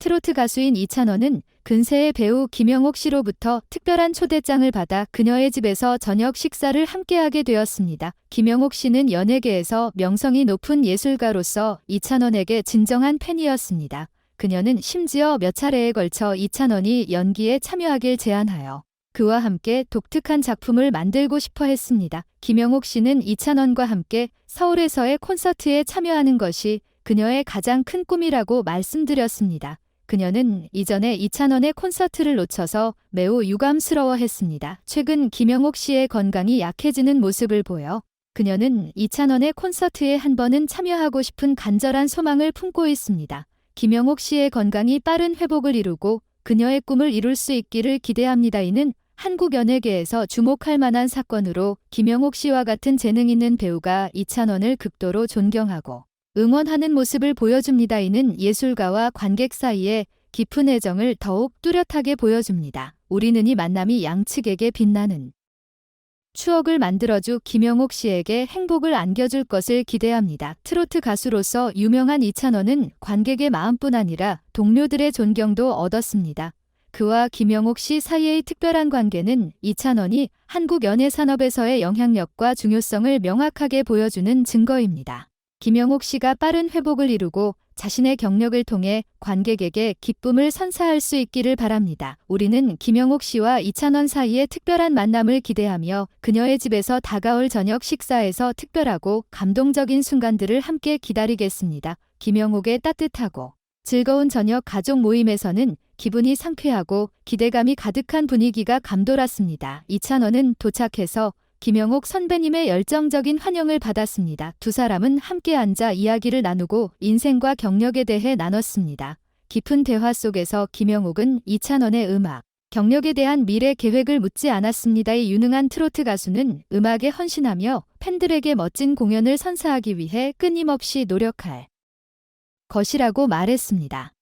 트로트 가수인 이찬원은 근세의 배우 김영옥 씨로부터 특별한 초대장을 받아 그녀의 집에서 저녁 식사를 함께하게 되었습니다. 김영옥 씨는 연예계에서 명성이 높은 예술가로서 이찬원에게 진정한 팬이었습니다. 그녀는 심지어 몇 차례에 걸쳐 이찬원이 연기에 참여하길 제안하여 그와 함께 독특한 작품을 만들고 싶어 했습니다. 김영옥 씨는 이찬원과 함께 서울에서의 콘서트에 참여하는 것이 그녀의 가장 큰 꿈이라고 말씀드렸습니다. 그녀는 이전에 이찬원의 콘서트를 놓쳐서 매우 유감스러워 했습니다. 최근 김영옥 씨의 건강이 약해지는 모습을 보여 그녀는 이찬원의 콘서트에 한 번은 참여하고 싶은 간절한 소망을 품고 있습니다. 김영옥 씨의 건강이 빠른 회복을 이루고 그녀의 꿈을 이룰 수 있기를 기대합니다. 이는 한국 연예계에서 주목할 만한 사건으로 김영옥 씨와 같은 재능 있는 배우가 이찬원을 극도로 존경하고 응원하는 모습을 보여줍니다. 이는 예술가와 관객 사이에 깊은 애정을 더욱 뚜렷하게 보여줍니다. 우리는 이 만남이 양측에게 빛나는 추억을 만들어주 김영옥 씨에게 행복을 안겨줄 것을 기대합니다. 트로트 가수로서 유명한 이찬원은 관객의 마음뿐 아니라 동료들의 존경도 얻었습니다. 그와 김영옥 씨 사이의 특별한 관계는 이찬원이 한국 연예 산업에서의 영향력과 중요성을 명확하게 보여주는 증거입니다. 김영옥 씨가 빠른 회복을 이루고 자신의 경력을 통해 관객에게 기쁨을 선사할 수 있기를 바랍니다. 우리는 김영옥 씨와 이찬원 사이의 특별한 만남을 기대하며 그녀의 집에서 다가올 저녁 식사에서 특별하고 감동적인 순간들을 함께 기다리겠습니다. 김영옥의 따뜻하고 즐거운 저녁 가족 모임에서는 기분이 상쾌하고 기대감이 가득한 분위기가 감돌았습니다. 이찬원은 도착해서 김영옥 선배님의 열정적인 환영을 받았습니다. 두 사람은 함께 앉아 이야기를 나누고 인생과 경력에 대해 나눴습니다. 깊은 대화 속에서 김영옥은 이찬원의 음악, 경력에 대한 미래 계획을 묻지 않았습니다. 이 유능한 트로트 가수는 음악에 헌신하며 팬들에게 멋진 공연을 선사하기 위해 끊임없이 노력할 것이라고 말했습니다.